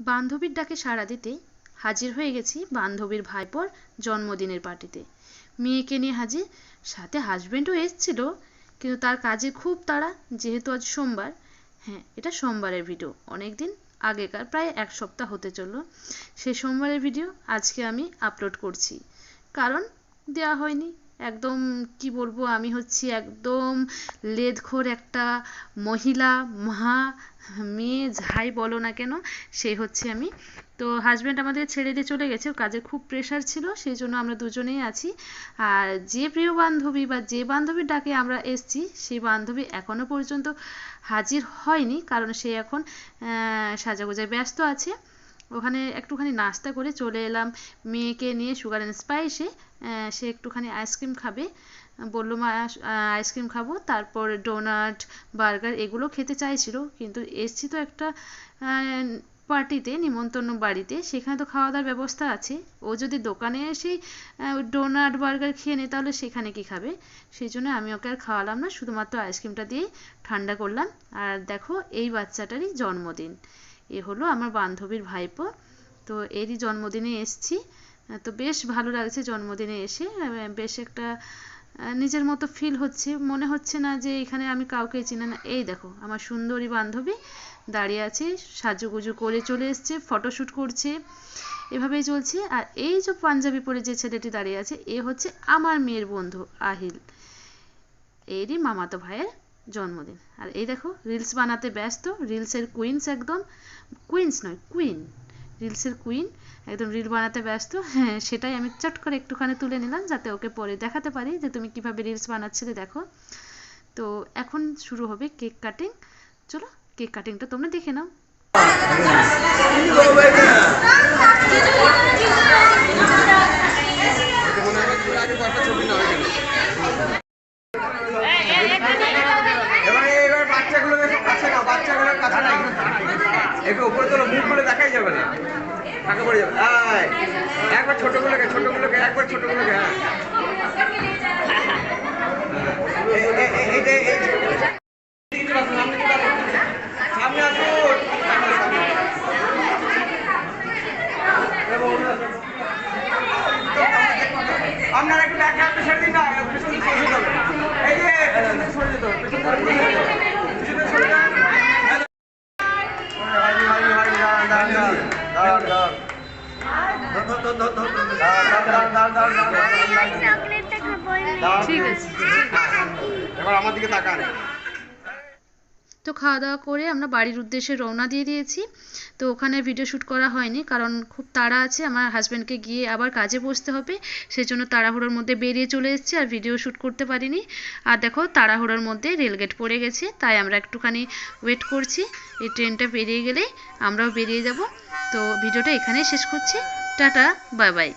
বান্ধবীর ডাকে সাড়া দিতে হাজির হয়ে গেছি বান্ধবীর ভাইপোর জন্মদিনের পার্টিতে। মেয়েকে নিয়ে হাজির, সাথে হাজবেন্ডও এসেছিল, কিন্তু তার কাজে খুব তাড়া, যেহেতু আজ সোমবার। হ্যাঁ এটা সোমবারের ভিডিও অনেক দিন আগেকার, প্রায় এক সপ্তাহ হতে চলল। সেই সোমবারের ভিডিও আজকে আমি আপলোড করছি। কারণ দেওয়া হয়নি। একদম, কি বলব, আমি হচ্ছি একদম লেদখোর একটা মহিলা মা মেয়ে, যাই বলো না কেন সেই হচ্ছে আমি। তো হাজব্যান্ড আমাদের ছেড়ে দিয়ে চলে গেছে কাজের খুব প্রেশার ছিল, সেই জন্য আমরা দুজনেই আছি। আর যে প্রিয় বান্ধবী বা যে বান্ধবীর ডাকে আমরা এসছি, সেই বান্ধবী এখনও পর্যন্ত হাজির হয়নি, কারণ সে এখন সাজাগোজায় ব্যস্ত আছে। ওখানে একটুখানি নাস্তা করে চলে এলাম। মেয়েকে নিয়ে সুগার অ্যান্ড স্পাইসে সে একটুখানি আইসক্রিম খাবে। বলল, মা আইসক্রিম খাব। তারপর ডোনাট বার্গার এগুলো খেতে চাইছিল। কিন্তু এসছি তো একটা পার্টিতে, নিমন্ত্রণ বাড়িতে। সেখানে তো খাওয়া দাওয়ার ব্যবস্থা আছে। ও যদি দোকানে এসেই ডোনাট বার্গার খেয়ে নেয়, তাহলে সেখানে কি খাবে? সেই জন্য আমি ওকে আর খাওয়ালাম না। শুধুমাত্র আইসক্রিমটা দিয়েই ঠান্ডা করলাম। আর দেখো, এই বাচ্চাটারই জন্মদিন। এ হলো আমার বান্ধবীর ভাইপো। তো এরই জন্মদিনে এসছি। তো বেশ ভালো লাগছে জন্মদিনে এসে। বেশ একটা নিজের মতো ফিল হচ্ছে। মনে হচ্ছে না যে এখানে আমি কাউকে চিনি না। এই দেখো, আমার সুন্দরী বান্ধবী দাঁড়িয়ে আছে, সাজুগুজু করে চলে এসছে ফটোশ্যুট করছে, এভাবেই চলছে। আর এই যে পাঞ্জাবি পরে যে ছেলেটি দাঁড়িয়ে আছে, এ হচ্ছে আমার মেয়ের বন্ধু আহিল। এরই মামাতো ভাইয়ের জন্মদিন। আর এই দেখো রিলস বানাতে ব্যস্ত রিলসের কুইন্স একদম কুইন্স নয় কুইন রিলসের কুইন একদম রিল বানাতে ব্যস্ত। হ্যাঁ সেটাই আমি চট করে একটুখানি তুলে নিলাম যাতে ওকে পরে দেখাতে পারি যে তুমি কীভাবে রিলস বানাচ্ছিলে দেখো। তো এখন শুরু হবে কেক কাটিং চলো কেক কাটিংটা তোমরা দেখে নাও এবারে এবার বাচ্চাগুলোকে সব কাছে নাও বাচ্চাগুলোর কাছে নাও একটু উপরে তোলো মুখগুলো দেখাই যাবে না। ফাঁকা পড়ে যাবে। একবার ছোটগুলোকে ছোটগুলোকে একবার ছোটগুলোকে এবার আমার দিকে তাকান। তো খাওয়া দাওয়া করে আমরা বাড়ির উদ্দেশ্যে রওনা দিয়ে দিয়েছি। তো ওখানে ভিডিও শ্যুট করা হয়নি, কারণ খুব তাড়া আছে, আমার হাজব্যান্ডকে গিয়ে আবার কাজে বসতে হবে সেই জন্য তাড়াহুড়োর মধ্যে বেরিয়ে চলে এসেছি আর ভিডিও শ্যুট করতে পারিনি। আর দেখো, তাড়াহুড়োর মধ্যে রেলগেট পড়ে গেছে, তাই আমরা একটুখানি ওয়েট করছি, এই ট্রেনটা বেরিয়ে গেলে আমরাও বেরিয়ে যাব। তো ভিডিওটা এখানেই শেষ করছি। Tata bye bye